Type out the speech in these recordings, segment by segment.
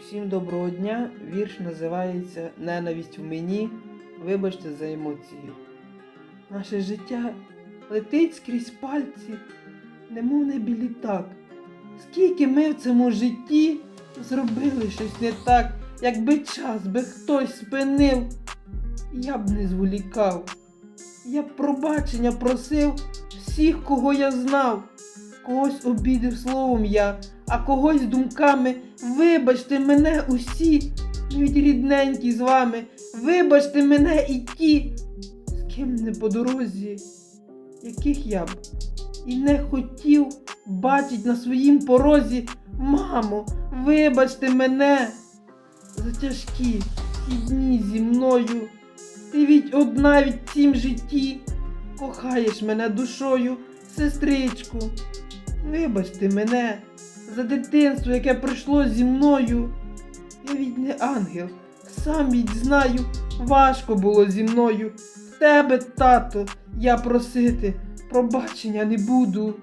Всім доброго дня. Вірш називається Ненависть в мені. Вибачте за емоції. Наше життя летить скрізь пальці, немов небі літак. Скільки ми в цьому житті зробили щось не так, якби час би хтось спинив, я б не зволікав. Я б пробачення просив всіх, кого я знав. Когось обідав словом я, а когось думками. Вибачте мене усі, навіть рідненькі з вами. Вибачте мене і ті, з ким не по дорозі, яких я б і не хотів бачить на своїм порозі. Мамо, вибачте мене за тяжкі ті дні зі мною. Ти від одна від цім житті кохаєш мене душою, сестричку. Вибачте мене за дитинство, яке пройшло зі мною. Я від не ангел, сам від знаю, важко було зі мною. В тебе, тато, я просити пробачення не буду.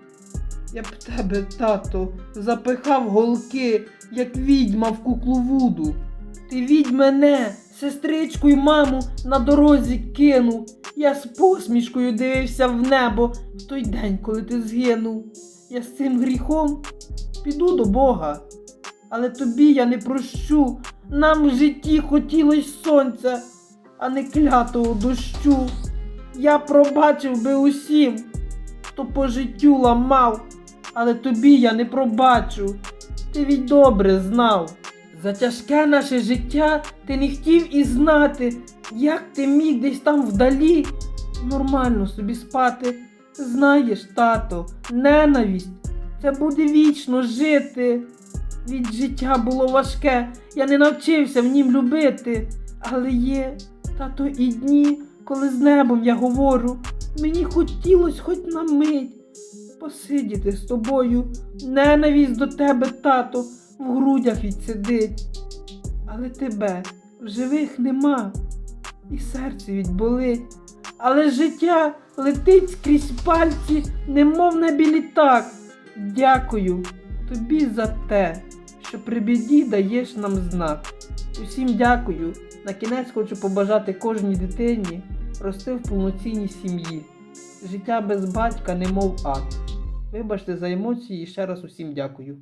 Я б тебе, тато, запихав голки, як відьма в куклу вуду. Ти відь мене, сестричку й маму на дорозі кинув. Я з посмішкою дивився в небо в той день, коли ти згинув. Я з цим гріхом піду до Бога. Але тобі я не прощу. Нам в житті хотілось сонця, а не клятого дощу. Я пробачив би усім, хто по життю ламав, але тобі я не пробачу. Ти від добре знав. За тяжке наше життя ти не хотів і знати, як ти міг десь там вдалі нормально собі спати. Знаєш, тато, ненависть це буде вічно жити. Від життя було важке, я не навчився в нім любити. Але є, тато, і дні, коли з небом я говорю, мені хотілось хоч на мить посидіти з тобою. Ненависть до тебе, тато, в грудях відсидить. Але тебе в живих нема, і серце відболить. Але життя летить скрізь пальці, немов небі літак. Дякую тобі за те, що при біді даєш нам знак. Усім дякую. На кінець хочу побажати кожній дитині рости в повноцінній сім'ї. Життя без батька немов ад. Вибачте за емоції і ще раз усім дякую.